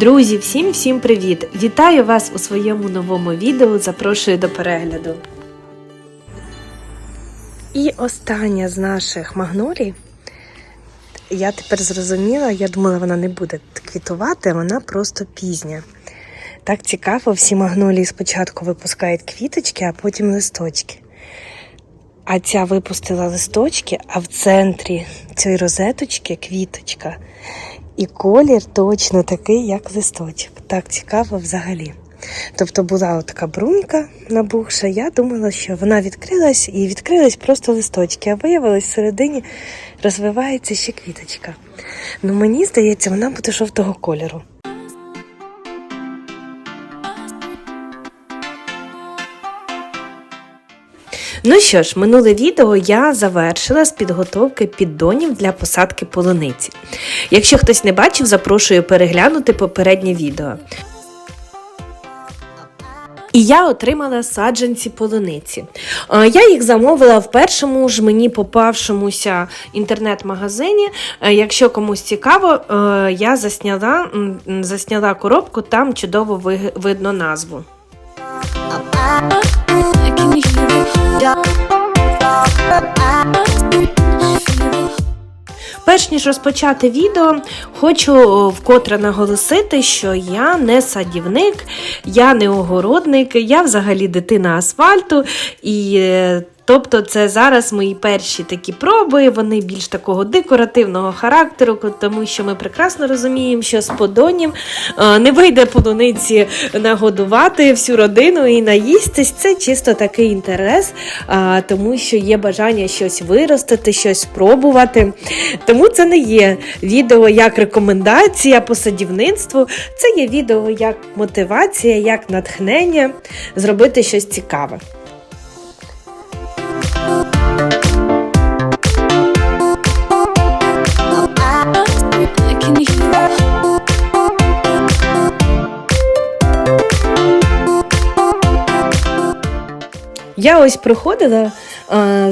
Друзі, всім всім привіт! Вітаю вас у своєму новому відео. Запрошую до перегляду. І остання з наших магнолій. Я тепер зрозуміла, я думала, вона не буде квітувати, вона просто пізня. Так цікаво, всі магнолії спочатку випускають квіточки, а потім листочки. А ця випустила листочки, а в центрі цієї розеточки квіточка. І колір точно такий, як листочок. Так цікаво взагалі. Тобто була така брунька набухша, я думала, що вона відкрилась і відкрились просто листочки, а виявилось всередині розвивається ще квіточка. Ну мені здається, вона буде жовтого кольору. Ну що ж, минуле відео я завершила з підготовки піддонів для посадки полуниці. Якщо хтось не бачив, запрошую переглянути попереднє відео. І я отримала саджанці полуниці. Я їх замовила в першому ж мені попавшомуся інтернет-магазині. Якщо комусь цікаво, я засняла, засняла коробку, там чудово видно назву. Перш ніж розпочати відео, хочу вкотре наголосити, що я не садівник, я не огородник, я взагалі дитина асфальту. І е, тобто це зараз мої перші такі проби, вони більш такого декоративного характеру, тому що ми прекрасно розуміємо, що з подонів е, не вийде полуниці нагодувати всю родину і наїстись. Це чисто такий інтерес, тому що є бажання щось виростити, щось спробувати. Тому це не є відео як рекомендація по садівництву, це є відео як мотивація, як натхнення зробити щось цікаве. Я ось проходила а,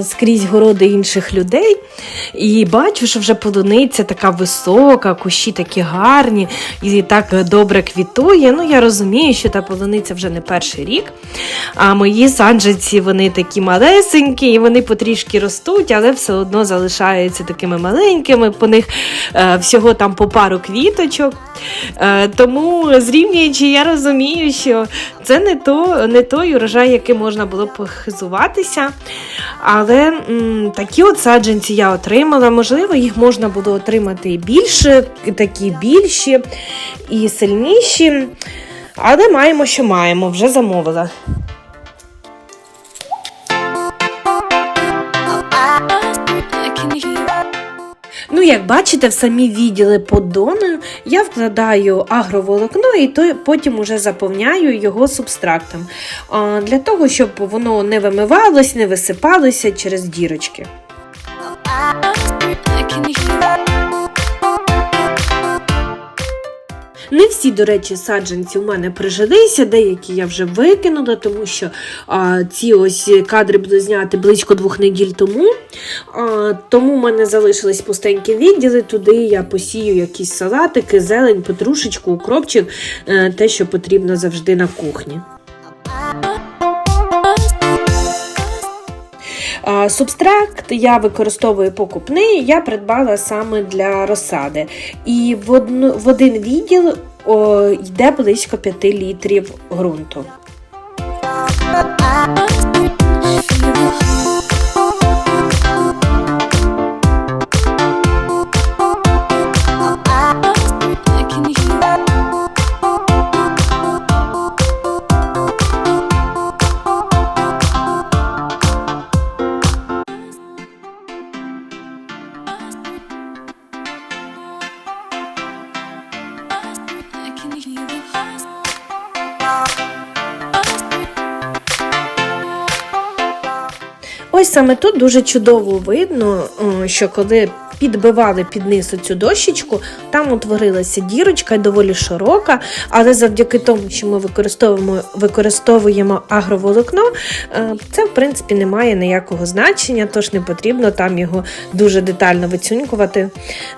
скрізь городи інших людей і бачу, що вже полуниця така висока, кущі такі гарні і так добре квітує. Ну, я розумію, що та полуниця вже не перший рік. А мої саджанці вони такі малесенькі, і вони потрішки ростуть, але все одно залишаються такими маленькими. По них е, всього там по пару квіточок. Е, тому зрівнюючи, я розумію, що це не, то, не той урожай, яким можна було похизуватися. Але м, такі от саджанці я отримала. Можливо, їх можна було отримати і більше, і такі більші і сильніші. Але маємо, що маємо, вже замовила. Як бачите, в самі відділи поддону я вкладаю агроволокно і то потім уже заповняю його субстрактом. Для того, щоб воно не вимивалось, не висипалося через дірочки. Всі, до речі, саджанці у мене прижилися, деякі я вже викинула, тому що а, ці ось кадри були зняти близько двох неділь тому. А, тому в мене залишились пустенькі відділи. Туди я посію якісь салатики, зелень, петрушечку, укропчик, е, те, що потрібно завжди на кухні. Субстракт я використовую покупний, я придбала саме для розсади. І в один відділ йде близько 5 літрів ґрунту. саме тут дуже чудово видно, е, що коли підбивали під низ оцю дощечку, там утворилася дірочка доволі широка, але завдяки тому, що ми використовуємо використовуємо агроволокно, е, це в принципі не має ніякого значення, тож не потрібно там його дуже детально вицюнькувати.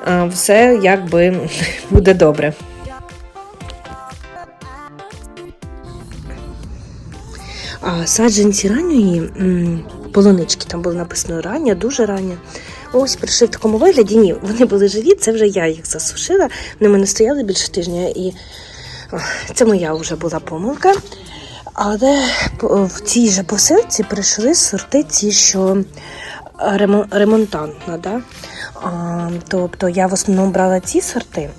Е, все якби буде добре. А саджанці ранньої полунички, там було написано рання, дуже рання. Ось прийшли в такому вигляді. Ні, вони були живі, це вже я їх засушила. Вони мене стояли більше тижня, і це моя вже була помилка. Але в цій же посилці прийшли сорти ті, що ремонтантна. Да? Тобто я в основному брала ці сорти.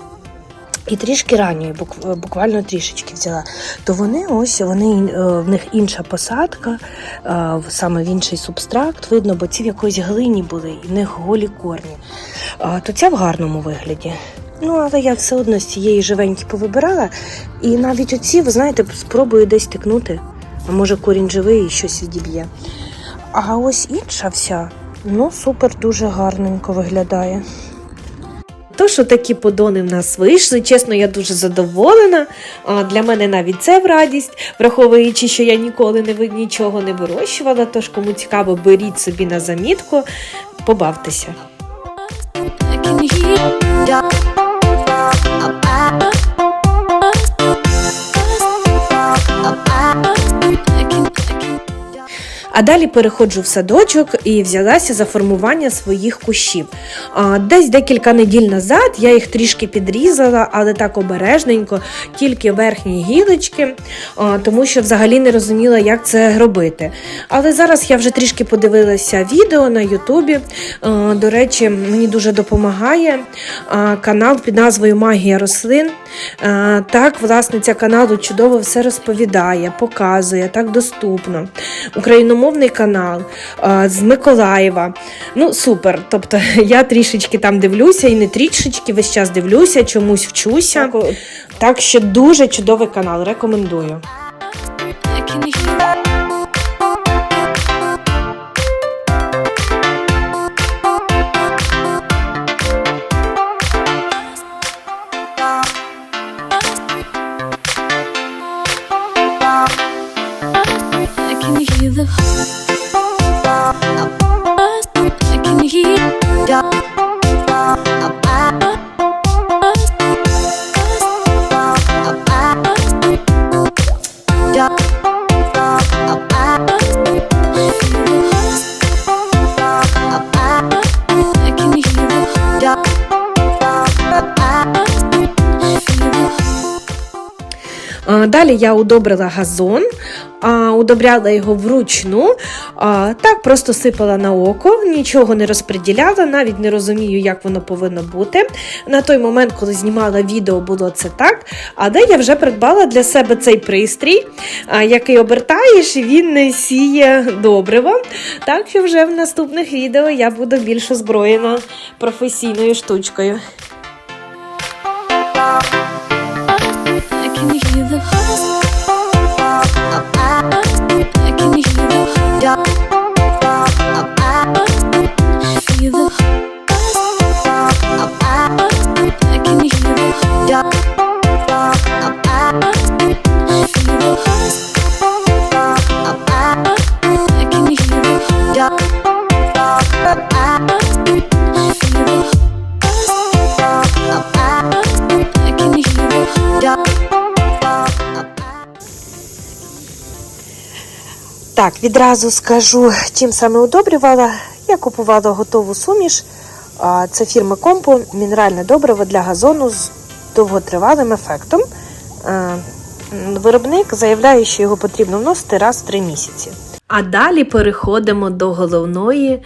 І трішки ранньої, буквально трішечки взяла. То вони ось вони е, в них інша посадка, е, саме в інший субстракт видно, бо ці в якоїсь глині були, і в них голі корні. То ця в гарному вигляді. Ну, але я все одно з цієї живеньки повибирала. І навіть оці, ви знаєте, спробую десь тикнути. А може корінь живий і щось відіб'є. А ось інша вся, ну супер, дуже гарненько виглядає. То, що такі подони в нас вийшли, чесно, я дуже задоволена. Для мене навіть це в радість, враховуючи, що я ніколи не нічого не вирощувала. Тож, кому цікаво, беріть собі на замітку, побавтеся. А далі переходжу в садочок і взялася за формування своїх кущів. Десь декілька неділь назад я їх трішки підрізала, але так обережненько, тільки верхні гілочки, тому що взагалі не розуміла, як це робити. Але зараз я вже трішки подивилася відео на Ютубі. До речі, мені дуже допомагає канал під назвою Магія рослин. Так, власниця каналу чудово все розповідає, показує, так доступно. Україномовний канал з Миколаєва. Ну, супер. Тобто я трішечки там дивлюся і не трішечки, весь час дивлюся, чомусь вчуся. Так що дуже чудовий канал, рекомендую. Далі я удобрила газон, удобряла його вручну. А, Так просто сипала на око, нічого не розподіляла, навіть не розумію, як воно повинно бути. На той момент, коли знімала відео, було це так. А де я вже придбала для себе цей пристрій, а, який обертаєш, і він не сіє добриво. Так що вже в наступних відео я буду більш озброєна професійною штучкою. Так, відразу скажу, чим саме удобрювала. Я купувала готову суміш. Це фірми Компо, мінеральне добриво для газону з довготривалим ефектом. Е, Виробник заявляє, що його потрібно вносити раз в три місяці. А далі переходимо до головної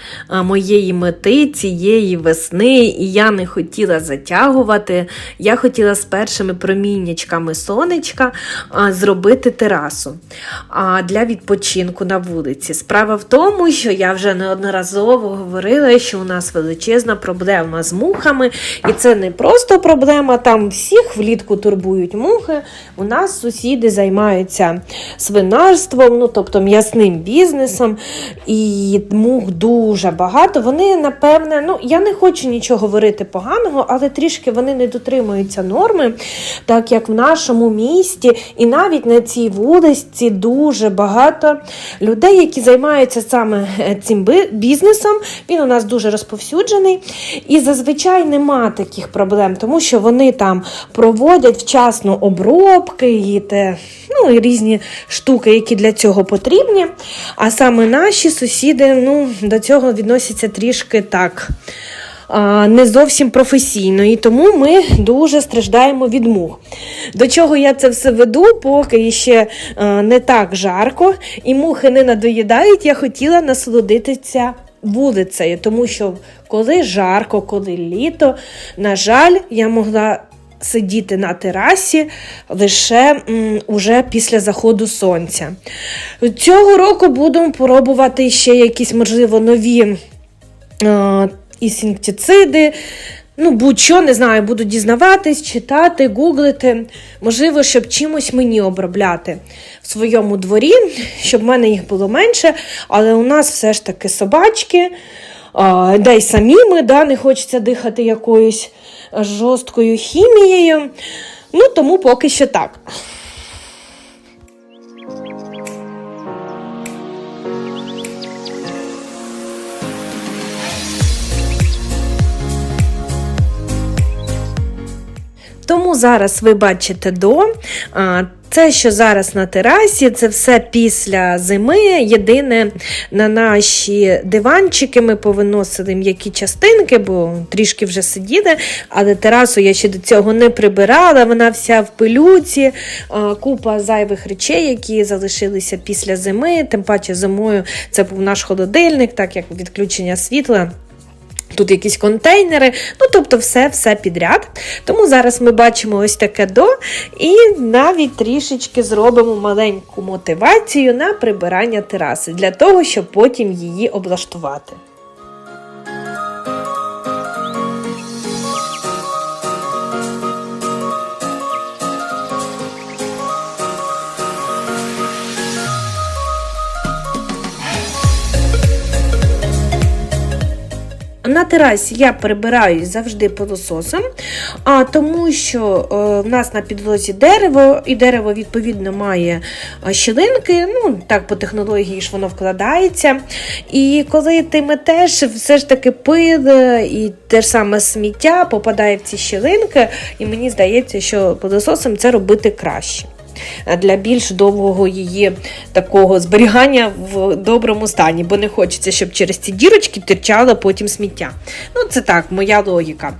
моєї мети цієї весни, і я не хотіла затягувати. Я хотіла з першими проміннячками сонечка зробити терасу для відпочинку на вулиці. Справа в тому, що я вже неодноразово говорила, що у нас величезна проблема з мухами, і це не просто проблема, там всіх влітку турбують мухи. У нас сусіди займаються свинарством, ну тобто м'ясним бізнесом. Бізнесом, і мух дуже багато. Вони, напевне, ну я не хочу нічого говорити поганого, але трішки вони не дотримуються норми, так як в нашому місті, і навіть на цій вулиці дуже багато людей, які займаються саме е, цим бізнесом. Він у нас дуже розповсюджений. І зазвичай нема таких проблем, тому що вони там проводять вчасно обробки і те, ну, і різні штуки, які для цього потрібні. А саме наші сусіди ну, до цього відносяться трішки так. Не зовсім професійно, і тому ми дуже страждаємо від мух. До чого я це все веду, поки ще е, не так жарко, і мухи не надоїдають, я хотіла насолодитися вулицею, тому що коли жарко, коли літо, на жаль, я могла сидіти на терасі лише м, уже після заходу сонця. Цього року будемо пробувати ще якісь, можливо, нові е, інсектициди. Ну, будь-що, не знаю, буду дізнаватись, читати, гуглити. Можливо, щоб чимось мені обробляти в своєму дворі, щоб в мене їх було менше. Але у нас все ж таки собачки, де й саміми, да, не хочеться дихати якоюсь жорсткою хімією. Ну, тому поки що так. Зараз ви бачите до. Це, що зараз на терасі, це все після зими. Єдине, на наші диванчики ми повиносили м'які частинки, бо трішки вже сиділи, але терасу я ще до цього не прибирала. Вона вся в пилюці, купа зайвих речей, які залишилися після зими. Тим паче зимою це був наш холодильник, так як відключення світла. Тут якісь контейнери, ну тобто все все підряд. Тому зараз ми бачимо ось таке до, і навіть трішечки зробимо маленьку мотивацію на прибирання тераси для того, щоб потім її облаштувати. На терасі я прибираю завжди пилососом, а тому що е, в нас на підлозі дерево, і дерево, відповідно, має е, щілинки. Ну, так по технології ж воно вкладається. І коли ти метеш, все ж таки пил е, і те ж саме сміття попадає в ці щілинки, і мені здається, що пилососом це робити краще. Е, Для більш довгого її такого зберігання в доброму стані, бо не хочеться, щоб через ці дірочки тирчало потім сміття. Ну, це так, моя логіка.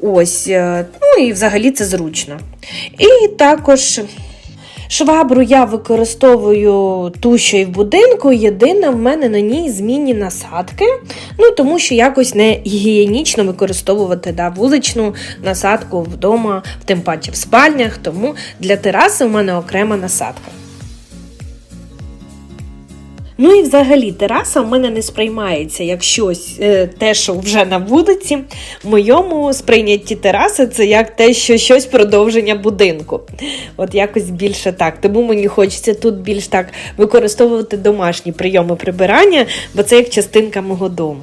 Ось, е, ну і взагалі це зручно. І також. Швабру я використовую ту, що в будинку. Єдине, в мене на ній змінні насадки. Ну, тому що якось не гігієнічно використовувати да, вуличну насадку вдома, тим паче в спальнях. Тому для тераси в мене окрема насадка. Ну і взагалі тераса в мене не сприймається як щось, е, те, що вже на вулиці. В моєму сприйнятті тераси це як те, що щось продовження будинку. От якось більше так. Тому мені хочеться тут більш так використовувати домашні прийоми прибирання, бо це як частинка мого дому.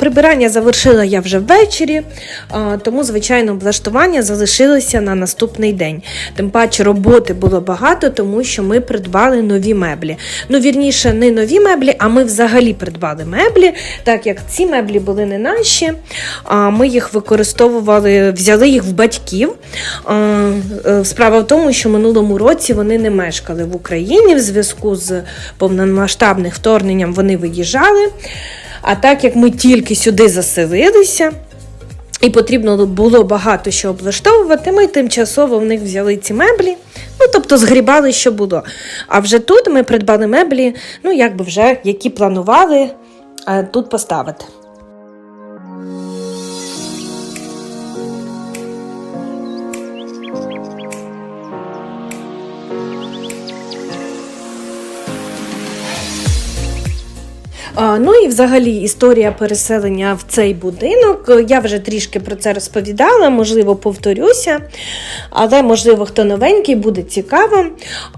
Прибирання завершила я вже ввечері, тому, звичайно, облаштування залишилося на наступний день. Тим паче роботи було багато, тому що ми придбали нові меблі. Ну, вірніше, не нові меблі, а ми взагалі придбали меблі, так як ці меблі були не наші. Ми їх використовували, взяли їх в батьків. Е, Справа в тому, що минулому році вони не мешкали в Україні в зв'язку з повномасштабним вторгненням вони виїжджали. А так як ми тільки сюди заселилися, і потрібно було багато що облаштовувати, ми тимчасово в них взяли ці меблі. Ну, тобто згрібали, що було. А вже тут ми придбали меблі, ну, якби вже які планували е, тут поставити. Ну і взагалі історія переселення в цей будинок. Я вже трішки про це розповідала, можливо, повторюся, але можливо, хто новенький, буде цікаво.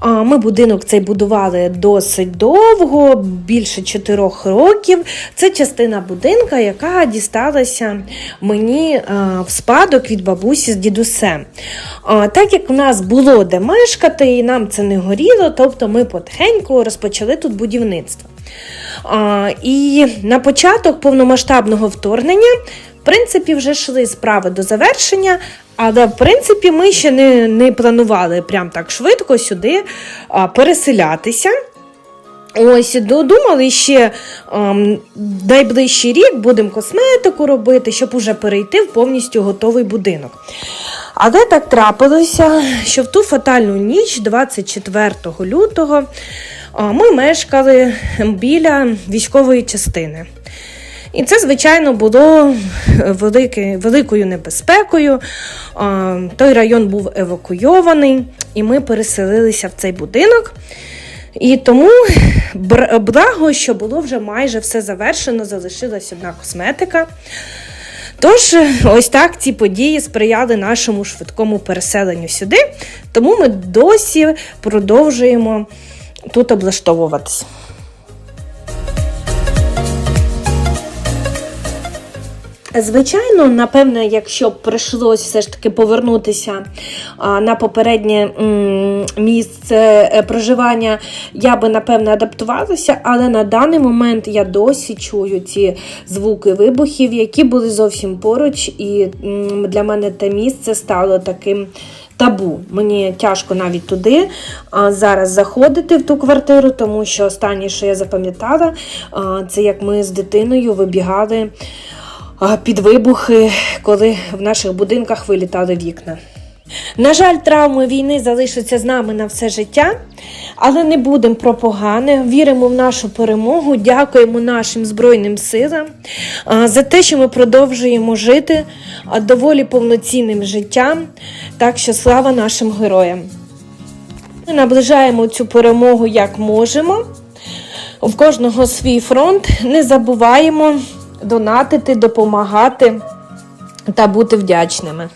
Ми будинок цей будували досить довго, більше 4 років. Це частина будинка, яка дісталася мені в спадок від бабусі з дідусем. Так як в нас було де мешкати, і нам це не горіло, тобто ми потихеньку розпочали тут будівництво. І на початок повномасштабного вторгнення, в принципі, вже йшли справи до завершення, але в принципі ми ще не, не планували прям так швидко сюди переселятися. Ось додумали ще ем, найближчий рік будемо косметику робити, щоб уже перейти в повністю готовий будинок. Але так трапилося, що в ту фатальну ніч, 24 лютого, ми мешкали біля військової частини. І це, звичайно, було велике, великою небезпекою. Той район був евакуйований, і ми переселилися в цей будинок. І тому благо, що було вже майже все завершено, залишилась одна косметика. Тож, ось так ці події сприяли нашому швидкому переселенню сюди, тому ми досі продовжуємо тут облаштовуватися. Звичайно, напевне, якщо б прийшлось все ж таки повернутися на попереднє місце е, проживання, я би напевне адаптувалася, але на даний момент я досі чую ці звуки вибухів, які були зовсім поруч, і для мене те місце стало таким. Табу, мені тяжко навіть туди зараз заходити в ту квартиру, тому що останнє, що я запам'ятала, це як ми з дитиною вибігали під вибухи, коли в наших будинках вилітали вікна. На жаль, травми війни залишаться з нами на все життя, але не будемо про погане. Віримо в нашу перемогу, дякуємо нашим Збройним силам за те, що ми продовжуємо жити доволі повноцінним життям. Так що слава нашим героям! Ми наближаємо цю перемогу як можемо. В кожного свій фронт. Не забуваємо донатити, допомагати та бути вдячними.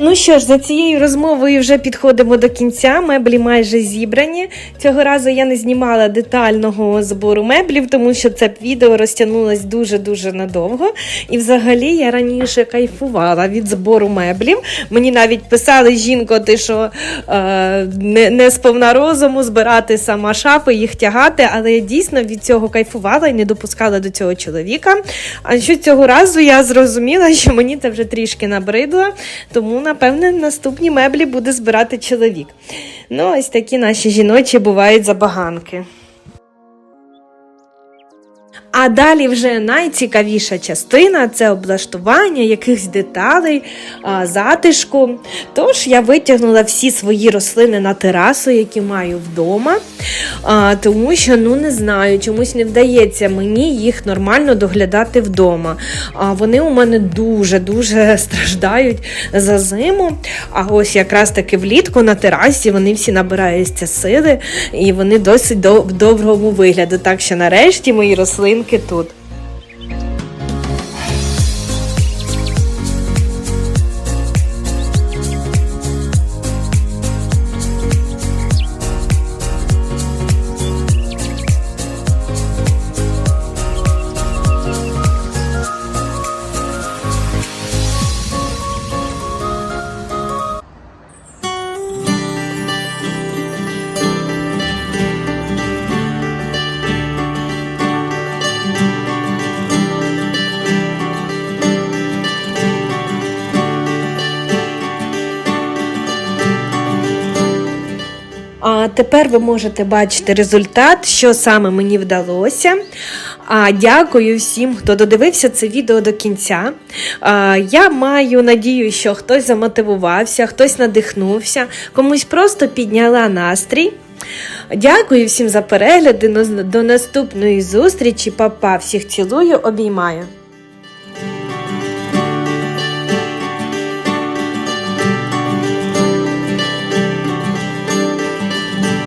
Ну що ж, за цією розмовою вже підходимо до кінця. Меблі майже зібрані. Цього разу я не знімала детального збору меблів, тому що це відео розтягнулось дуже-дуже надовго. І взагалі я раніше кайфувала від збору меблів. Мені навіть писали жінко, ти що е, не, не сповна розуму збирати сама шафи, їх тягати, але я дійсно від цього кайфувала і не допускала до цього чоловіка. А що цього разу я зрозуміла, що мені це вже трішки набридло, тому, напевне, наступні меблі буде збирати чоловік. Ну, ось такі наші жіночі бувають забаганки. А далі вже найцікавіша частина це облаштування якихось деталей, затишку. Тож я витягнула всі свої рослини на терасу, які маю вдома, тому що ну не знаю, чомусь не вдається мені їх нормально доглядати вдома. А, вони у мене дуже-дуже страждають за зиму. А ось якраз таки влітку на терасі вони всі набираються сили і вони досить до- в доброму вигляду. Так що нарешті мої рослинки тут. Тепер ви можете бачити результат, що саме мені вдалося. А дякую всім, хто додивився це відео до кінця. А, я маю надію, що хтось замотивувався, хтось надихнувся, комусь просто підняла настрій. Дякую всім за перегляди. До наступної зустрічі. Па-па. Всіх цілую, обіймаю.